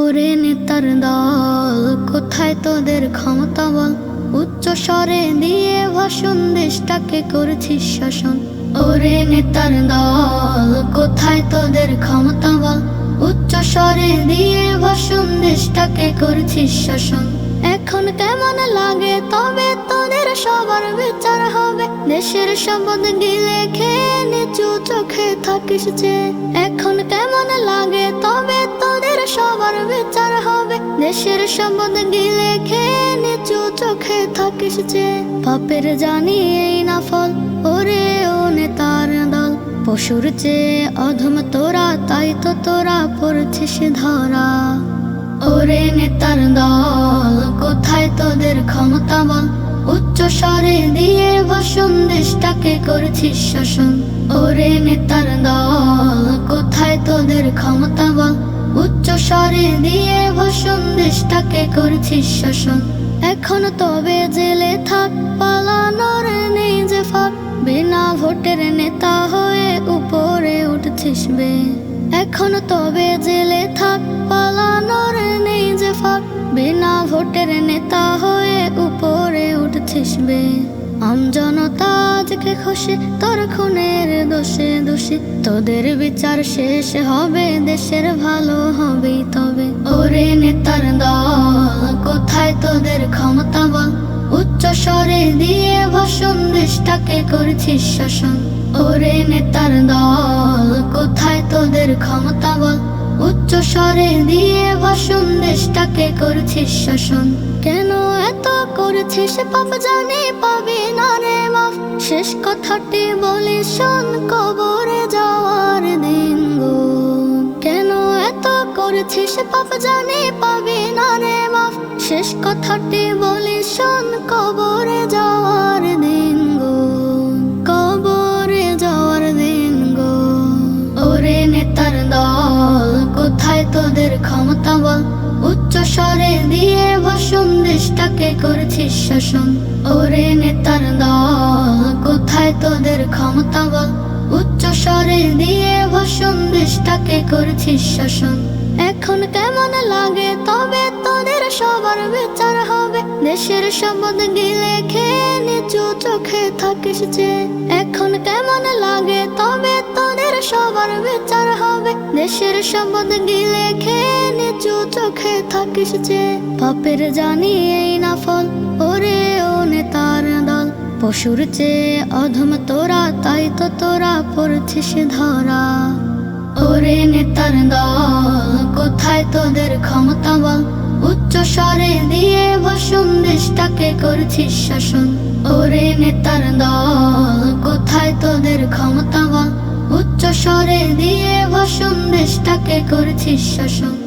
ওরে নেতার দল, কোথায় তোদের ক্ষমতা বল? উচ্চ স্বরে দিয়ে ভাষণ, দেশটাকে করেছিস শাসন। ওরে নেতার দল, কোথায় তোদের ক্ষমতা বল? উচ্চ স্বরে দিয়ে ভাষণ, দেশটাকে করেছিস শাসন। এখন কেমন লাগে? তবে তোদের সবার বিচার হবে। দেশের সম্পদ গিলে খেয়ে নিচু চোখে থাকিস এখন কেমন লাগে? তবে সবার বিচার হবে। দেশের সম্পদ গিলে খেয়ে নিচু চোখে থাকিস পাপের জানি এই না ফল। ওরে ও নেতার দল, পশুর চেয়ে অধম তোরা, তাই তো তোরা পড়ছিস ধরা। ওরে নেতার দল, কোথায় তোদের ক্ষমতা বল? উচ্চ স্বরে দিয়ে ভাষণ দেশটাকে করেছিস শাসন ওরে নেতার দল দেশটাকে করছিস শাসন। এখনও তবে জেলে থাক, পালানোর যে ফাঁক। বিনা ভোটের নেতা হয়ে উপরে উঠছিস বে। এখনও তবে জেলে থাক আম জনতা আজকে খুশি, তোর খুনের দোষে দোষী। তোদের বিচার শেষ হবে, দেশের ভালো হবেই তবে। ওরে নেতার দল, কোথায় তোদের ক্ষমতা বল? উচ্চ স্বরে দিয়ে ভাষণ দেশটাকে করেছিস শাসন। ওরে নেতার দল, কোথায় তোদের ক্ষমতা বল? উচ্চ স্বরে দিয়ে ভাষণ দেশটাকে করেছিস শাসন। কেন এত করেছিস, পাপ জানি পাবি না রে মাফ। শেষ কথাটি বলি, শোন কবরে যাওয়ার দিন গো। কেন এত করেছিস, পাপ জানি পাবি না রে মাফ। শেষ কথাটি বলি, শোন কবরে যাওয়ার দিন গো। কবরে যাওয়ার দিন গো। ওরে নেতার দল, কোথায় তোদের ক্ষমতা বল? উচ্চ স্বরে দিয়ে ভাষণ দেশটাকে করেছিস শাসন? ওরে নেতার দল, কোথায় তোদের ক্ষমতা বল উচ্চ স্বরে দিয়ে ভাষণ দেশটাকে শাসন। এখন কেমন লাগে? তবে তোদের সবার বিচার হবে। দেশের সম্পদ গিলে খেয়ে নিচু চোখে থাকিস যে। এখন কেমন লাগে? তবে তোদের সবার বিচার হবে। দেশের সম্পদ গিলে খেয়ে নিচু চোখে থাকিস যে, পাপের জানি এই না ফল। ওরে ও নেতার দল, পশুর চেয়ে অধম তোরা, তাই তো তোরা পড়ছিস ধরা। ওরে নেতার দল, কোথায় তোদের ক্ষমতা বল? উচ্চ স্বরে দিয়ে ভাষণ দেশটাকে করছিস শাসন। ওরে নেতার দল, কোথায় তোদের ক্ষমতা বল? উচ্চ স্বরে দিয়ে ভাষণ দেশটাকে করছিস শাসন।